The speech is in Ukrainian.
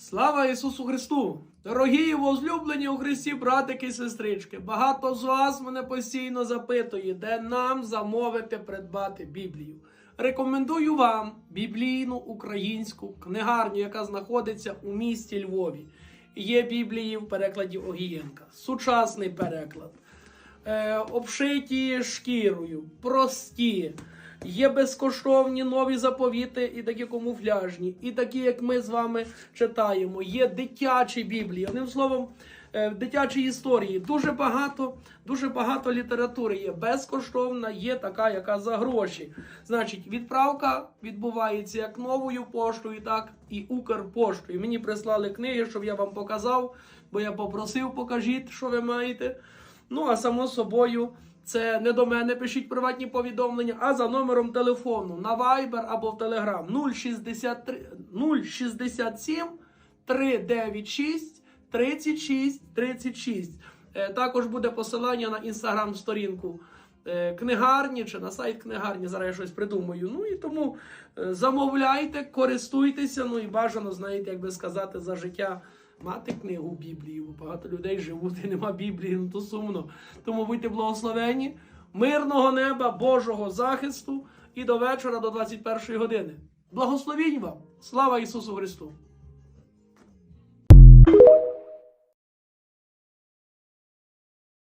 Слава Ісусу Христу! Дорогі возлюблені у Христі, братики і сестрички! Багато з вас мене постійно запитує, де нам замовити придбати Біблію. Рекомендую вам біблійну українську книгарню, яка знаходиться у місті Львові. Є Біблії в перекладі Огієнка, сучасний переклад, е, обшиті шкірою, прості. Є безкоштовні нові заповіти і такі камуфляжні, і такі, як ми з вами читаємо. Є дитячі біблії. Одним словом, е, дитячі історії. Дуже багато, дуже багато літератури є. Безкоштовна, є така, яка за гроші. Значить, відправка відбувається як новою поштою, так і Укрпоштою. Мені прислали книги, щоб я вам показав, бо я попросив, покажіть, що ви маєте. Ну, а само собою, це не до мене пишіть приватні повідомлення, а за номером телефону на Viber або в Telegram 063 067 396 36 36. Е, Також буде посилання на інстаграм-сторінку книгарні чи на сайт книгарні. Зараз я щось придумаю. Ну і тому е, замовляйте, користуйтеся. Ну і бажано, знаєте, як би сказати, за життя мати книгу Біблії. Багато людей живуть і нема Біблії, ну то сумно. Тому будьте благословені, мирного неба, Божого захисту і до вечора, до 21 години. Благословінь вам! Слава Ісусу Христу!